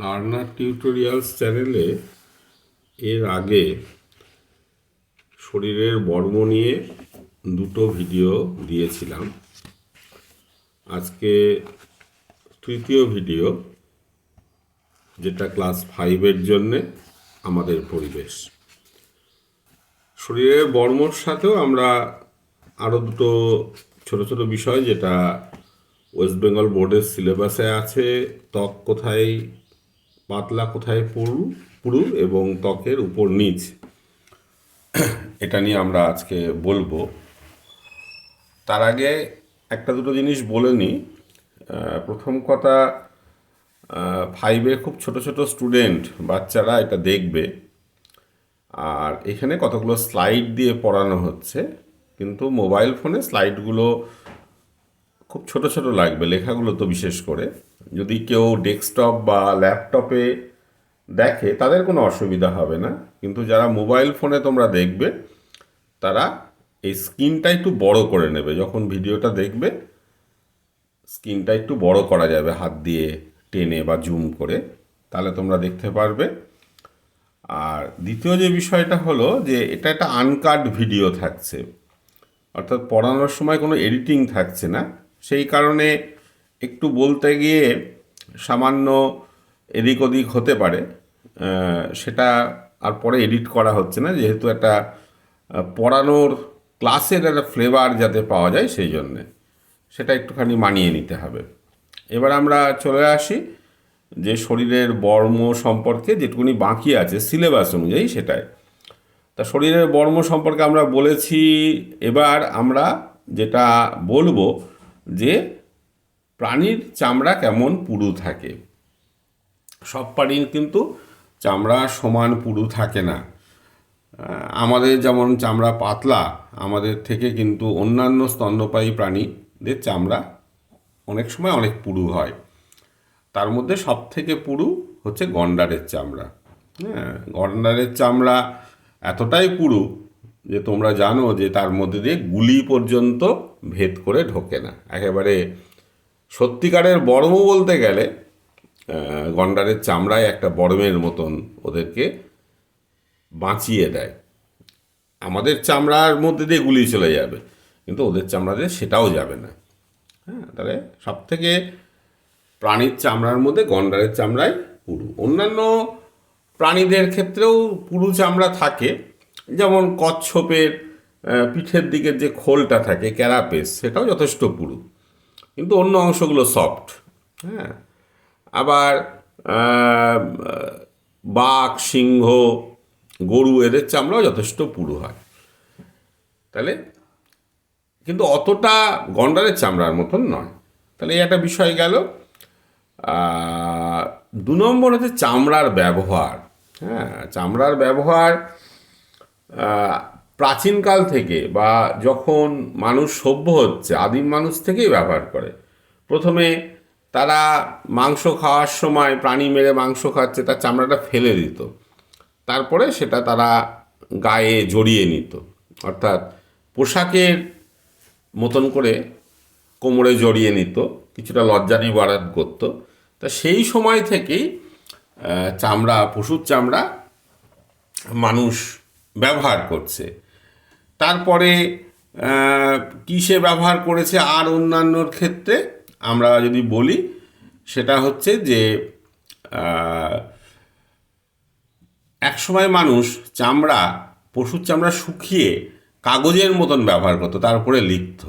Learner tutorials চ্যানেলে এর আগে শরীরের বর্ম নিয়ে দুটো ভিডিও দিয়েছিলাম। আজকে তৃতীয় ভিডিও, যেটা ক্লাস ফাইভের জন্যে আমাদের পরিবেশ। শরীরের বর্মর সাথেও আমরা আরও দুটো ছোট ছোট বিষয়, যেটা ওয়েস্ট বেঙ্গল বোর্ডের সিলেবাসে আছে, ত্বক কোথায় পাতলা কোথায় পুরু পুরু এবং ত্বকের উপর নিচ। এটা নিয়ে আমরা আজকে বলব। তার আগে একটা দুটো জিনিস বলে নিই প্রথম কথা ফাইভে খুব ছোট ছোট স্টুডেন্ট বাচ্চারা এটা দেখবে। আর এখানে কতগুলো স্লাইড দিয়ে পড়ানো হচ্ছে, কিন্তু মোবাইল ফোনে স্লাইডগুলো খুব ছোট ছোট লাগবে, লেখাগুলো তো বিশেষ করে। যদি কেউ ডেস্কটপ বা ল্যাপটপে দেখে, তাদের কোনো অসুবিধা হবে না। কিন্তু যারা মোবাইল ফোনে তোমরা দেখবে, তারা এই স্ক্রিনটা একটু বড় করে নেবে। যখন ভিডিওটা দেখবে, স্ক্রিনটা একটু বড় করা যাবে হাত দিয়ে টেনে বা জুম করে, তাহলে তোমরা দেখতে পারবে। আর দ্বিতীয় যে বিষয়টা হলো যে, এটা একটা আনকাট ভিডিও থাকছে। অর্থাৎ পড়ানোর সময় কোনো এডিটিং থাকছে না। সেই কারণে একটু বলতে গিয়ে সামান্য এদিক ওদিক হতে পারে সেটা আর পরে এডিট করা হচ্ছে না, যেহেতু একটা পড়ানোর ক্লাসের একটা ফ্লেভার যাতে পাওয়া যায় সেই জন্যে। সেটা একটুখানি মানিয়ে নিতে হবে। এবার আমরা চলে আসি যে শরীরের বর্ম সম্পর্কে, যেটুকুনি বাকি আছে সিলেবাস অনুযায়ী সেটাই। তা শরীরের বর্ম সম্পর্কে আমরা বলেছি, এবার আমরা যেটা বলব যে প্রাণীর চামড়া কেমন পুরু থাকে? সব প্রাণীর কিন্তু চামড়া সমান পুরু থাকে না। আমাদের যেমন চামড়া পাতলা, আমাদের থেকে কিন্তু অন্যান্য স্তন্যপায়ী প্রাণীদের চামড়া অনেক সময় অনেক পুরু হয়। তার মধ্যে সব থেকে পুরু হচ্ছে গন্ডারের চামড়া। হ্যাঁ গন্ডারের চামড়া এতটাই পুরু যে তোমরা জানো যে তার মধ্যে দিয়ে গুলি পর্যন্ত ভেদ করে ঢোকে না। একেবারে সত্যিকারের বর্ম বলতে গেলে গন্ডারের চামড়ায় একটা বর্মের মতন ওদেরকে বাঁচিয়ে দেয়। আমাদের চামড়ার মধ্যে দিয়ে গুলি চলে যাবে, কিন্তু ওদের চামড়া দিয়ে সেটাও যাবে না। হ্যাঁ তাহলে সব থেকে প্রাণীর চামড়ার মধ্যে গন্ডারের চামড়ায় পুরু। অন্যান্য প্রাণীদের ক্ষেত্রেও পুরু চামড়া থাকে, যেমন কচ্ছপের পিঠের দিকের যে খোলটা থাকে, ক্যারাপেস, সেটাও যথেষ্ট পুরু। কিন্তু অন্য অংশগুলো সফট হ্যাঁ? আবার বাঘ, সিংহ, গরু, এদের চামড়াও যথেষ্ট পুরু হয়। তাহলে, কিন্তু অতটা গন্ডারের চামড়ার মতন নয়। তাহলে এই একটা বিষয় গেল দু নম্বর হচ্ছে চামড়ার ব্যবহার হ্যাঁ? চামড়ার ব্যবহার প্রাচীনকাল থেকে বা যখন মানুষ সভ্য হচ্ছে, আদিম মানুষ থেকেই ব্যবহার করে। প্রথমে তারা মাংস খাওয়ার সময় প্রাণী মেরে মাংস খাচ্ছে, তার চামড়াটা ফেলে দিত। তারপরে সেটা তারা গায়ে জড়িয়ে নিত। অর্থাৎ পোশাকের মতন করে কোমরে জড়িয়ে নিত, কিছুটা লজ্জা নিবারণ করতো। তা সেই সময় থেকেই চামড়া, পশুর চামড়া মানুষ ব্যবহার করছে। তারপরে কিসে ব্যবহার করেছে আর অন্যান্যর ক্ষেত্রে আমরা যদি বলি, সেটা হচ্ছে যে একসময় মানুষ চামড়া, পশুর চামড়া শুকিয়ে কাগজের মতন ব্যবহার করতো তার উপরে লিখত।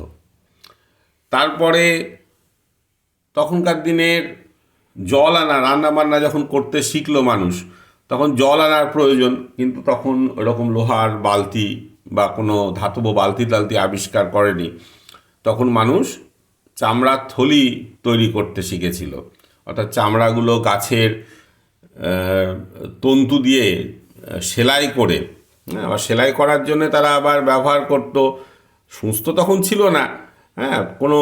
তারপরে তখনকার দিনের জল আনা রান্নাবান্না যখন করতে শিখলো মানুষ, তখন জল আনার প্রয়োজন, কিন্তু তখন ওরকম লোহার বালতি বা কোনো ধাতব বালতি টালতি আবিষ্কার করেনি তখন মানুষ চামড়ার থলি তৈরি করতে শিখেছিল। অর্থাৎ চামড়াগুলো গাছের তন্তু দিয়ে সেলাই করে হ্যাঁ, আবার সেলাই করার জন্য তারা আবার ব্যবহার করতো। সুস্থ তখন ছিল না হ্যাঁ কোনো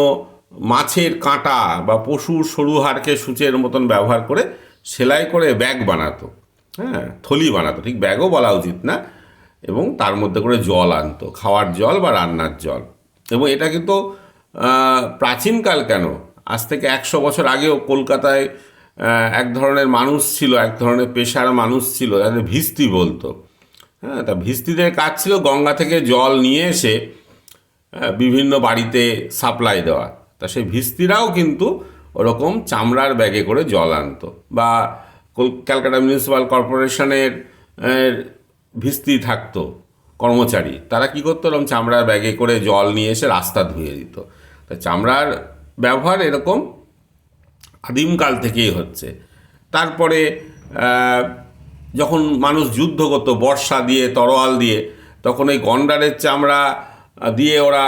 মাছের কাঁটা বা পশুর সরু হাড়কে সূচের মতন ব্যবহার করে সেলাই করে ব্যাগ বানাতো হ্যাঁ থলি বানাতো। ঠিক ব্যাগও বলা উচিত না এবং তার মধ্যে করে জল আনতো, খাওয়ার জল বা রান্নার জল। এবং এটা কিন্তু প্রাচীনকাল কেন? আজ থেকে একশো বছর আগেও কলকাতায় এক ধরনের মানুষ ছিল, এক ধরনের পেশার মানুষ ছিল যাদের ভিস্তি বলতো। হ্যাঁ তা ভিস্তিদের কাজ ছিল গঙ্গা থেকে জল নিয়ে এসে বিভিন্ন বাড়িতে সাপ্লাই দেওয়া। তা সেই ভিস্তিরাও কিন্তু ওরকম চামড়ার ব্যাগে করে জল আনতো। বা ক্যালকাটা মিউনিসিপ্যাল কর্পোরেশনের ভিস্তি থাকতো কর্মচারী। তারা কি করতো? এরকম চামড়ার ব্যাগে করে জল নিয়ে এসে রাস্তা ধুয়ে দিত। তা চামড়ার ব্যবহার এরকম আদিমকাল থেকেই হচ্ছে। তারপরে যখন মানুষ যুদ্ধ করতো, বর্ষা দিয়ে, তরোয়াল দিয়ে, তখন ওই গন্ডারের চামড়া দিয়ে ওরা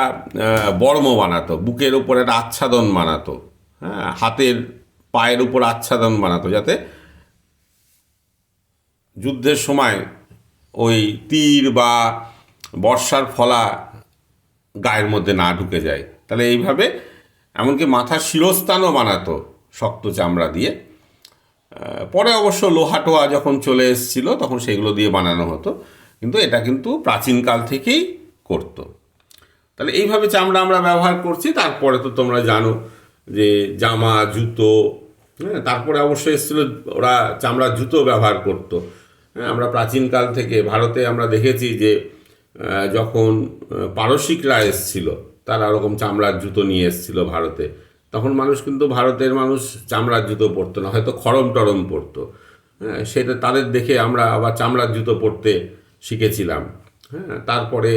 বর্ম বানাতো, বুকের উপর একটা আচ্ছাদন বানাতো হ্যাঁ হাতের পায়ের উপর আচ্ছাদন বানাতো, যাতে যুদ্ধের সময় ওই তীর বা বর্ষার ফলা গায়ের মধ্যে না ঢুকে যায়। তাহলে এইভাবে, এমনকি মাথার শিরস্থানও বানাতো শক্ত চামড়া দিয়ে। পরে অবশ্য লোহাটোয়া যখন চলে এসেছিল, তখন সেগুলো দিয়ে বানানো হতো। কিন্তু এটা কিন্তু প্রাচীনকাল থেকেই করতো। তাহলে এইভাবে চামড়া আমরা ব্যবহার করছি। তারপরে তো তোমরা জানো যে জামা, জুতো হ্যাঁ তারপরে অবশ্যই এসেছিল, ওরা চামড়ার জুতো ব্যবহার করতো। আমরা প্রাচীনকাল থেকে ভারতে আমরা দেখেছি যে যখন পারসিকরা এসেছিল, তারা ওরকম চামড়ার জুতো নিয়ে এসেছিল ভারতে, তখন মানুষ কিন্তু ভারতের মানুষ চামড়ার জুতো পরতো না, হয়তো খরম টরম পরতো। হ্যাঁ সেটা তাদের দেখে আমরা আবার চামড়ার জুতো পরতে শিখেছিলাম। হ্যাঁ তারপরে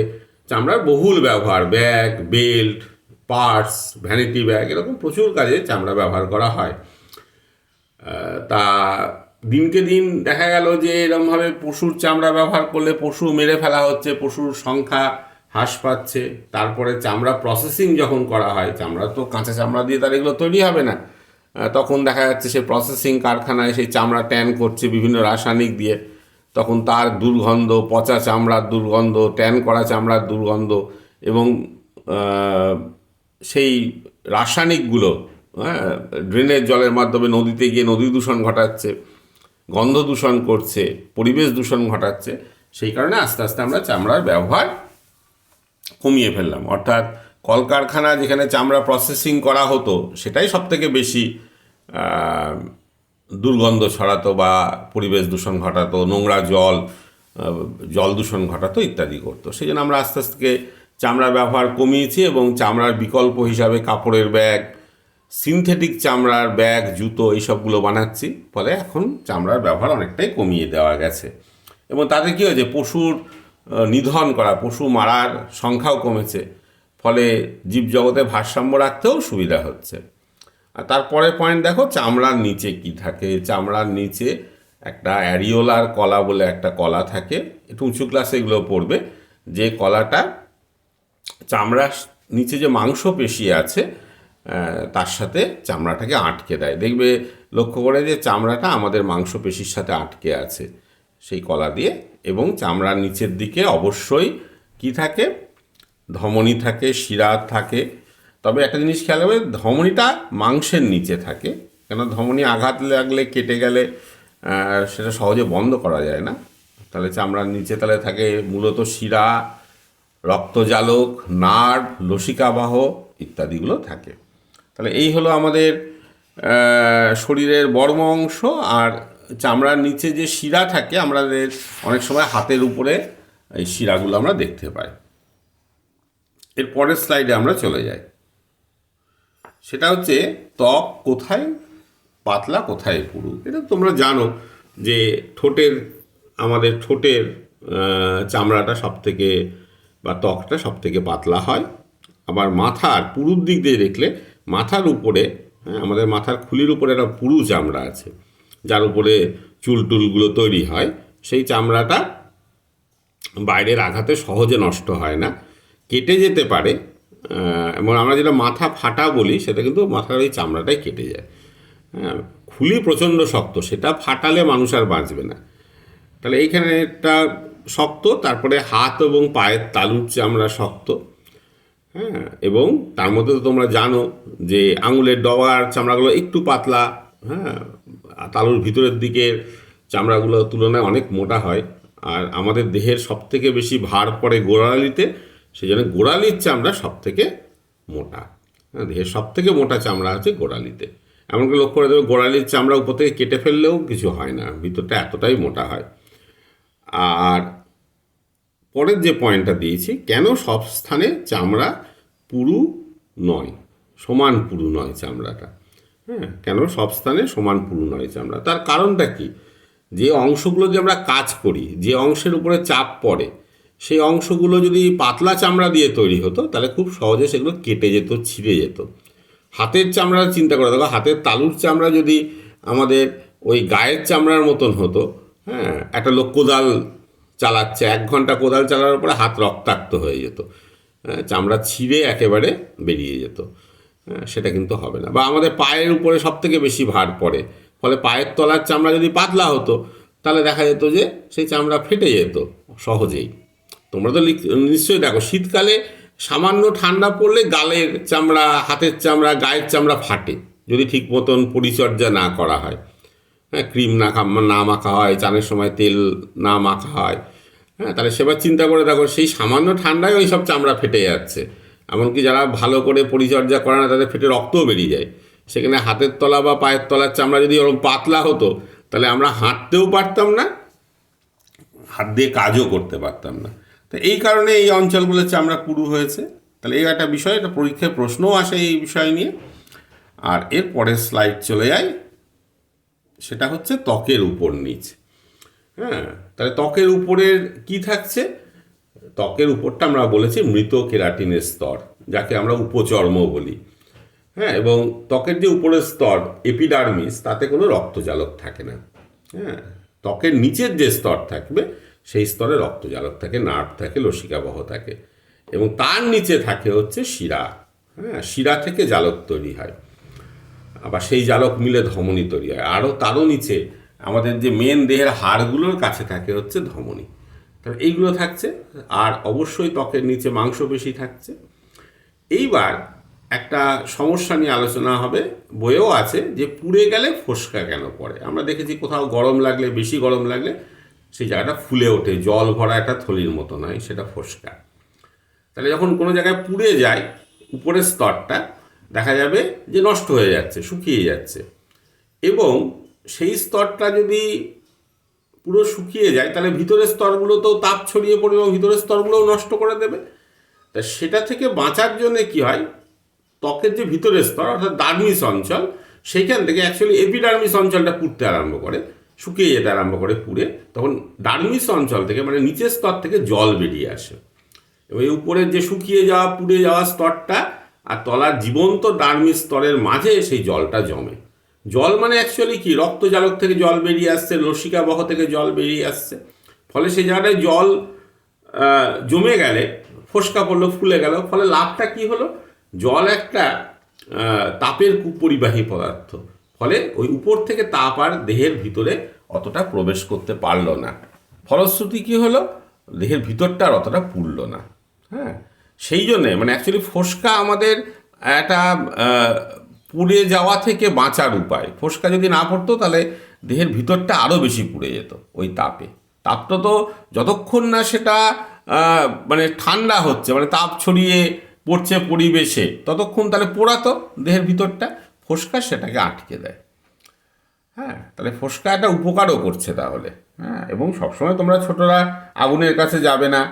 চামড়ার বহুল ব্যবহার, bag, belt, purse, vanity bag, এরকম প্রচুর কাজে চামড়া ব্যবহার করা হয়। তা দিনকে দিন দেখা গেল যে এরমভাবে পশুর চামড়া ব্যবহার করলে পশু মেরে ফেলা হচ্ছে, পশুর সংখ্যা হ্রাস পাচ্ছে, তারপরে চামড়া প্রসেসিং যখন করা হয়, চামড়া তো কাঁচা চামড়া দিয়ে তার এগুলো তৈরি হবে না। তখন দেখা যাচ্ছে সে প্রসেসিং কারখানায় সেই চামড়া ট্যান করছে বিভিন্ন রাসায়নিক দিয়ে। তখন তার দুর্গন্ধ, পচা চামড়ার দুর্গন্ধ ট্যান করা চামড়ার দুর্গন্ধ এবং সেই রাসায়নিকগুলো হ্যাঁ ড্রেনের জলের মাধ্যমে নদীতে গিয়ে নদী দূষণ ঘটাচ্ছে। গন্ধ দূষণ করছে, পরিবেশ দূষণ ঘটাচ্ছে, সেই কারণে আস্তে আস্তে আমরা চামড়ার ব্যবহার কমিয়ে ফেললাম। অর্থাৎ কলকারখানা যেখানে চামড়া প্রসেসিং করা হতো, সেটাই সব থেকে বেশি দুর্গন্ধ ছড়াতো বা পরিবেশ দূষণ ঘটাতো, নোংরা জল জল দূষণ ঘটাতো ইত্যাদি করতো। সেই জন্য আমরা আস্তে আস্তে চামড়া ব্যবহার কমিয়েছি এবং চামড়ার বিকল্প হিসাবে কাপড়ের ব্যাগ সিনথেটিক চামড়ার ব্যাগ, জুতো এইসবগুলো বানাচ্ছি। ফলে এখন চামড়ার ব্যবহার অনেকটাই কমিয়ে দেওয়া গেছে। এবং তাতে কী হয়েছে? পশুর নিধন করা, পশু মারার সংখ্যাও কমেছে। ফলে জীবজগতে ভারসাম্য রাখতেও সুবিধা হচ্ছে। আর তারপরে পয়েন্ট দেখো, চামড়ার নিচে কি থাকে? চামড়ার নিচে একটা অ্যারিওলার কলা বলে একটা কলা থাকে। একটু উঁচু ক্লাসে এগুলো পড়বে। যে কলাটা চামড়ার নিচে যে মাংস মাংসপেশি আছে তার সাথে চামড়াটাকে আটকে দেয়। দেখবে, লক্ষ্য করে যে চামড়াটা আমাদের মাংসপেশির সাথে আটকে আছে। সেই কলা দিয়ে এবং চামড়ার নিচের দিকে অবশ্যই কি থাকে? ধমনী থাকে, শিরা থাকে। তবে একটা জিনিস খেয়াল হবে ধমনীটা মাংসের নিচে থাকে। কেন? ধমনী আঘাত লাগলে, কেটে গেলে সেটা সহজে বন্ধ করা যায় না। তাহলে চামড়ার নিচে তাহলে থাকে মূলত শিরা, রক্তজালক, নার্ভ, লসিকাবাহ ইত্যাদিগুলো থাকে। তাহলে এই হলো আমাদের শরীরের বর্ম অংশ আর চামড়ার নিচে যে শিরা থাকে, আমাদের অনেক সময় হাতের উপরে এই শিরাগুলো আমরা দেখতে পাই। এর পরের স্লাইডে আমরা চলে যাই। সেটা হচ্ছে ত্বক কোথায়, পাতলা কোথায় পুরু? এটা তোমরা জানো যে ঠোঁটের, আমাদের ঠোঁটের চামড়াটা সব থেকে বা ত্বকটা সব থেকে পাতলা হয়। আবার মাথার পুরুর দিক দিয়ে দেখলে মাথার উপরে হ্যাঁ, আমাদের মাথার খুলির উপরে একটা পুরু চামড়া আছে যার উপরে চুল টুলগুলো তৈরি হয় সেই চামড়াটা বাইরের আঘাতে সহজে নষ্ট হয় না কেটে যেতে পারে এবং আমরা যেটা মাথা ফাটা বলি সেটা কিন্তু মাথার ওই চামড়াটাই কেটে যায় হ্যাঁ খুলি প্রচণ্ড শক্ত সেটা ফাটালে মানুষ আর বাঁচবে না তাহলে এইখানে একটা শক্ত তারপরে হাত এবং পায়ের তালুর চামড়া শক্ত হ্যাঁ এবং তার মধ্যে তো তোমরা জানো যে আঙুলের ডগার চামড়াগুলো একটু পাতলা হ্যাঁ তালুর ভিতরের দিকের চামড়াগুলো তুলনায় অনেক মোটা হয়। আর আমাদের দেহের সব থেকে বেশি ভার পড়ে গোড়ালিতে সেই জন্য গোড়ালির চামড়া সব থেকে মোটা। হ্যাঁ দেহের সব থেকে মোটা চামড়া হচ্ছে গোড়ালিতে। এমনকি লক্ষ্য করে দেবে গোড়ালির চামড়া উপর থেকে কেটে ফেললেও কিছু হয় না, ভিতরটা এতটাই মোটা হয়। আর পরের যে পয়েন্টটা দিয়েছি, কেন সব স্থানে চামড়া পুরু নয়? সমান পুরু নয় চামড়াটা। হ্যাঁ কেন সব স্থানে সমান পুরু নয় চামড়া? তার কারণটা কি? যে অংশগুলো যে আমরা কাজ করি, যে অংশের উপরে চাপ পড়ে, সেই অংশগুলো যদি পাতলা চামড়া দিয়ে তৈরি হতো, তাহলে খুব সহজে সেগুলো কেটে যেত, ছিঁড়ে যেত। হাতের চামড়া চিন্তা করে দেখো, হাতের তালুর চামড়া যদি আমাদের ওই গায়ের চামড়ার মতন হতো হ্যাঁ একটা লোক কোদাল চালাচ্ছে। এক ঘণ্টা কোদাল চালানোর পরে হাত রক্তাক্ত হয়ে যেত। হ্যাঁ, চামড়া ছিঁড়ে একেবারে বেরিয়ে যেত। হ্যাঁ, সেটা কিন্তু হবে না। বা আমাদের পায়ের উপরে সব থেকে বেশি ভার পড়ে। ফলে পায়ের তলার চামড়া যদি পাতলা হতো তাহলে দেখা যেত যে সেই চামড়া ফেটে যেত সহজেই। তোমরা তো নিশ্চয়ই দেখো শীতকালে সামান্য ঠান্ডা পড়লে গালের চামড়া হাতের চামড়া গায়ের চামড়া ফাটে যদি ঠিক মতন পরিচর্যা না করা হয়। হ্যাঁ ক্রিম না না মাখা হয়, চানের সময় তেল না মাখা হয়। হ্যাঁ তাহলে সেবার চিন্তা করে দেখো, সেই সামান্য ঠান্ডায় ওই সব চামড়া ফেটে যাচ্ছে। এমনকি যারা ভালো করে পরিচর্যা করে না, তাদের ফেটে রক্তও বেরিয়ে যায়। সেখানে হাতের তলা বা পায়ের তলার চামড়া যদি ওরকম পাতলা হতো, তাহলে আমরা হাঁটতেও পারতাম না, হাত দিয়ে কাজও করতে পারতাম না। তো এই কারণে এই অঞ্চলগুলোর চামড়া পুরু হয়েছে। তাহলে এই একটা বিষয় এটা পরীক্ষায় প্রশ্নও আসে এই বিষয় নিয়ে। আর এর পরের স্লাইড চলে যায় সেটা হচ্ছে ত্বকের উপর নিচ। হ্যাঁ তাহলে ত্বকের উপরের কি থাকছে? ত্বকের উপরটা আমরা বলেছি মৃত কেরাটিনের স্তর, যাকে আমরা উপচর্ম বলি। হ্যাঁ এবং ত্বকের যে উপরের স্তর এপিডার্মিস তাতে কোনো রক্তজালক থাকে না। হ্যাঁ ত্বকের নিচের যে স্তর থাকবে, সেই স্তরে রক্তজালক থাকে, নার্ভ থাকে, লসিকাবহ থাকে। এবং তার নিচে থাকে হচ্ছে শিরা। হ্যাঁ শিরা থেকে জালক তৈরি হয়। আবার সেই জালক মিলে ধমনী তৈরি হয়। আরও তারও নিচে আমাদের যে মেন দেহের হাড়গুলোর কাছে থাকে হচ্ছে ধমনী। তাহলে এইগুলো থাকছে, আর অবশ্যই ত্বকের নিচে মাংসপেশি থাকছে। এইবার একটা সমস্যা নিয়ে আলোচনা হবে, বইয়েও আছে যে পুড়ে গেলে ফোসকা কেন পড়ে? আমরা দেখেছি কোথাও গরম লাগলে, বেশি গরম লাগলে সেই জায়গাটা ফুলে ওঠে, জল ভরা একটা থলির মতো নয়, সেটা ফোসকা। তাহলে যখন কোনো জায়গায় পুড়ে যায়, উপরের স্তরটা দেখা যাবে যে নষ্ট হয়ে যাচ্ছে, শুকিয়ে যাচ্ছে। এবং সেই স্তরটা যদি পুরো শুকিয়ে যায়, তাহলে ভিতরের স্তরগুলোতেও তাপ ছড়িয়ে পড়বে এবং ভিতরের স্তরগুলোও নষ্ট করে দেবে। তা সেটা থেকে বাঁচার জন্যে কি হয়? ত্বকের যে ভিতরের স্তর, অর্থাৎ ডার্মিস অঞ্চল, সেইখান থেকে অ্যাকচুয়ালি এপিডার্মিস অঞ্চলটা পুড়তে আরম্ভ করে, শুকিয়ে যেতে আরম্ভ করে পুড়ে, তখন ডার্মিস অঞ্চল থেকে মানে নিচের স্তর থেকে জল বেরিয়ে আসে। এবং এই উপরের যে শুকিয়ে যাওয়া, পুড়ে যাওয়া স্তরটা আর তলার জীবন্ত ডার্মিস স্তরের মাঝে সেই জলটা জমে। জল মানে অ্যাকচুয়ালি কি? রক্তজালক থেকে জল বেরিয়ে আসছে লসিকাবহ থেকে জল বেরিয়ে আসছে। ফলে সেই জায়গাটায় জল জমে গেলে, ফোসকা পড়ল, ফুলে গেল। ফলে লাভটা কি হলো? জল একটা তাপের কুপরিবাহী পদার্থ। ফলে ওই উপর থেকে তাপ আর দেহের ভিতরে অতটা প্রবেশ করতে পারল না। ফলশ্রুতি কি হলো? দেহের ভিতরটা আর অতটা পুড়লো না। হ্যাঁ? সেই জন্যে মানে অ্যাকচুয়ালি ফোসকা আমাদের একটা পুড়ে যাওয়া থেকে বাঁচার উপায়। ফোসকা যদি না পড়তো তাহলে দেহের ভিতরটা আরও বেশি পুড়ে যেত ওই তাপে। তাপটা তো যতক্ষণ না সেটা মানে ঠান্ডা হচ্ছে মানে তাপ ছড়িয়ে পড়ছে পরিবেশে, ততক্ষণ তাহলে পোড়াতো দেহের ভিতরটা। ফোসকা সেটাকে আটকে দেয়। হ্যাঁ তাহলে ফোসকা একটা উপকারও করছে তাহলে। হ্যাঁ এবং সবসময় তোমরা ছোটরা আগুনের কাছে যাবে না।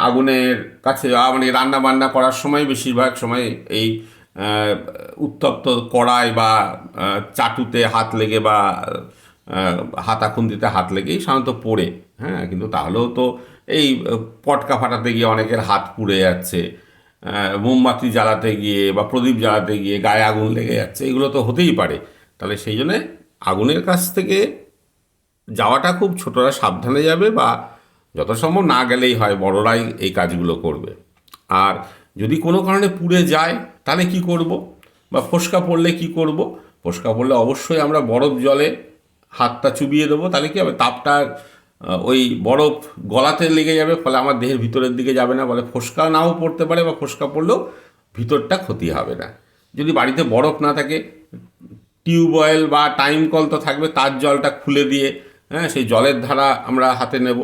আগুনের কাছে মানে রান্না বান্না করার সময় বেশিরভাগ সময় এই উত্তপ্ত কড়াই বা চাটুতে হাত লেগে বা আহ, হাতা খুন্তিতে হাত লেগেই সাধারণত পড়ে হ্যাঁ? কিন্তু তাহলেও তো এই পটকা ফাটাতে গিয়ে অনেকের হাত পুড়ে যাচ্ছে মোমবাতি জ্বালাতে গিয়ে বা প্রদীপ জ্বালাতে গিয়ে গায়ে আগুন লেগে যাচ্ছে এগুলো তো হতেই পারে। তাহলে সেই জন্যে আগুনের কাছ থেকে যাওয়াটা খুব ছোটরা সাবধানে যাবে বা যত সম্ভব না গেলেই হয়, বড়রাই এই কাজগুলো করবে। আর যদি কোনো কারণে পুড়ে যায়, তাহলে কি করব? বা ফোসকা পড়লে কি করব? ফোসকা পড়লে অবশ্যই আমরা বরফ জলে হাতটা চুবিয়ে দেবো, তাহলে কি হবে? তাপটা ওই বরফ গলাতে লেগে যাবে, ফলে আমার দেহের ভিতরের দিকে যাবে না বলে ফোসকা নাও পড়তে পারে বা ফোসকা পড়লেও ভিতরটা ক্ষতি হবে না। যদি বাড়িতে বরফ না থাকে টিউবওয়েল বা টাইম কল তো থাকবে, তার জলটা খুলে দিয়ে হ্যাঁ সেই জলের ধারা আমরা হাতে নেব।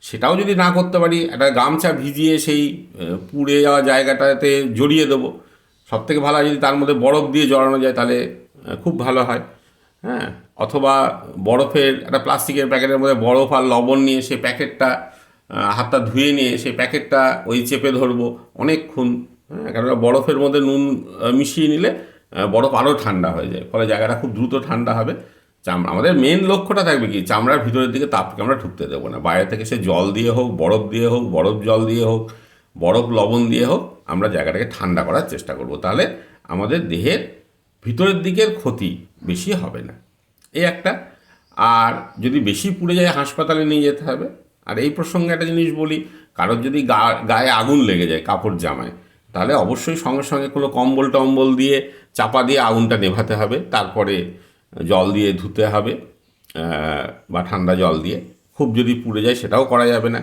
সেটাও যদি না করতে পারি, একটা গামছা ভিজিয়ে সেই পুড়ে যাওয়া জায়গাটাতে জড়িয়ে দেবো। সব থেকে ভালো যদি তার মধ্যে বরফ দিয়ে জড়ানো যায় তাহলে খুব ভালো হয়। হ্যাঁ? অথবা বরফের, একটা প্লাস্টিকের প্যাকেটের মধ্যে বরফ আর লবণ নিয়ে সেই প্যাকেটটা হাতটা ধুয়ে নিয়ে সেই প্যাকেটটা ওই চেপে ধরবো অনেকক্ষণ। হ্যাঁ? কেননা বরফের মধ্যে নুন মিশিয়ে নিলে বরফ আরও ঠান্ডা হয়ে যায়। ফলে জায়গাটা খুব দ্রুত ঠান্ডা হবে। চামড়া আমাদের মেন লক্ষ্যটা থাকবে কি? চামড়ার ভিতরের দিকে তাপকে আমরা ঢুকতে দেবো না। বাইরে থেকে সে জল দিয়ে হোক, বরফ দিয়ে হোক, বরফ জল দিয়ে হোক, বরফ লবণ দিয়ে হোক, আমরা জায়গাটাকে ঠান্ডা করার চেষ্টা করব। তাহলে আমাদের দেহের ভিতরের দিকের ক্ষতি বেশি হবে না। এই একটা। আর যদি বেশি পুড়ে যায়, হাসপাতালে নিয়ে যেতে হবে। আর এই প্রসঙ্গে একটা জিনিস বলি, কারোর যদি গা, গায়ে আগুন লেগে যায়, কাপড় জামায়, তাহলে অবশ্যই সঙ্গে সঙ্গে কোনো কম্বল টম্বল দিয়ে, চাপা দিয়ে আগুনটা নেভাতে হবে। তারপরে জল দিয়ে ধুতে হবে বা ঠান্ডা জল দিয়ে। খুব যদি পুড়ে যায় সেটাও করা যাবে না।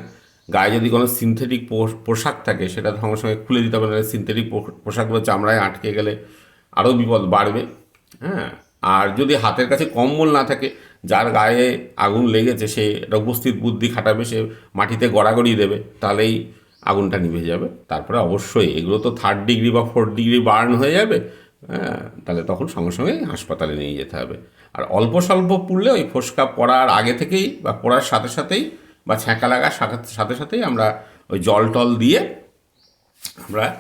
গায়ে যদি কোনো সিনথেটিক পোশাক থাকে, সেটা সঙ্গে সঙ্গে খুলে দিতে হবে না সিনথেটিক পোশাকগুলো চামড়ায় আটকে গেলে আরও বিপদ বাড়বে। হ্যাঁ আর যদি হাতের কাছে কম্বল না থাকে, যার গায়ে আগুন লেগেছে, সে একটা উপস্থিত বুদ্ধি খাটাবে, সে মাটিতে গড়াগড়ি দেবে, তাহলেই আগুনটা নিভে যাবে। তারপরে অবশ্যই এগুলো তো থার্ড ডিগ্রি বা ফোর্থ ডিগ্রি বার্ন হয়ে যাবে। তাহলে তখন সঙ্গে সঙ্গে হাসপাতালে নিয়ে যেতে হবে। আর অল্প স্বল্প পুড়লে ওই ফোসকা পড়ার আগে থেকেই বা পড়ার সাথে সাথেই বা ছ্যাঁকা লাগার সাথে সাথে সাথেই আমরা ওই জল টল দিয়ে আমরা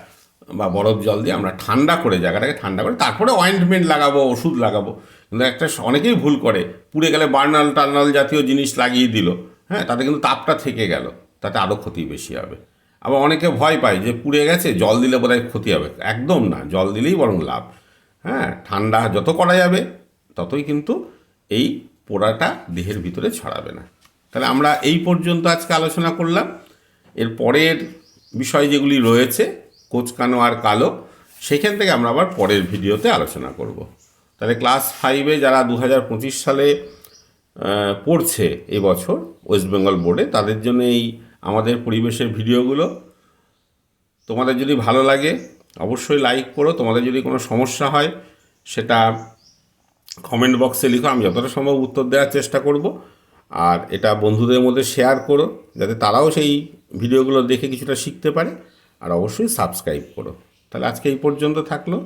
বা বরফ জল দিয়ে আমরা ঠান্ডা করে, জায়গাটাকে ঠান্ডা করে তারপরে অয়েন্টমেন্ট লাগাবো, ওষুধ লাগাবো। কিন্তু একটা অনেকেই ভুল করে। পুড়ে গেলে বার্নাল টার্নাল জাতীয় জিনিস লাগিয়ে দিল। হ্যাঁ তাতে কিন্তু তাপটা থেকে গেল। তাতে আরও ক্ষতি বেশি হবে। আবার অনেকে ভয় পায় যে পুড়ে গেছে, জল দিলে বোধহয় ক্ষতি হবে। একদম না, জল দিলেই বরং লাভ। হ্যাঁ ঠান্ডা যত করা যাবে, ততই কিন্তু এই পোড়াটা দেহের ভিতরে ছড়াবে না। তাহলে আমরা এই পর্যন্ত আজকে আলোচনা করলাম। এর পরের বিষয় যেগুলি রয়েছে কোচকানো আর কালো, সেখান থেকে আমরা আবার পরের ভিডিওতে আলোচনা করব। তাহলে ক্লাস ফাইভে যারা দু হাজার পঁচিশ সালে পড়ছে এবছর ওয়েস্ট বেঙ্গল বোর্ডে, তাদের জন্য এই আমাদের পরিবেশের ভিডিওগুলো তোমাদের যদি ভালো লাগে, অবশ্যই লাইক করো। তোমাদের যদি কোনো সমস্যা হয়, সেটা কমেন্ট বক্সে লিখো। আমি যতটা সম্ভব উত্তর দেওয়ার চেষ্টা করব। আর এটা বন্ধুদের মধ্যে শেয়ার করো, যাতে তারাও সেই ভিডিওগুলো দেখে কিছুটা শিখতে পারে। আর অবশ্যই সাবস্ক্রাইব করো। তাহলে আজকে এই পর্যন্ত থাকল।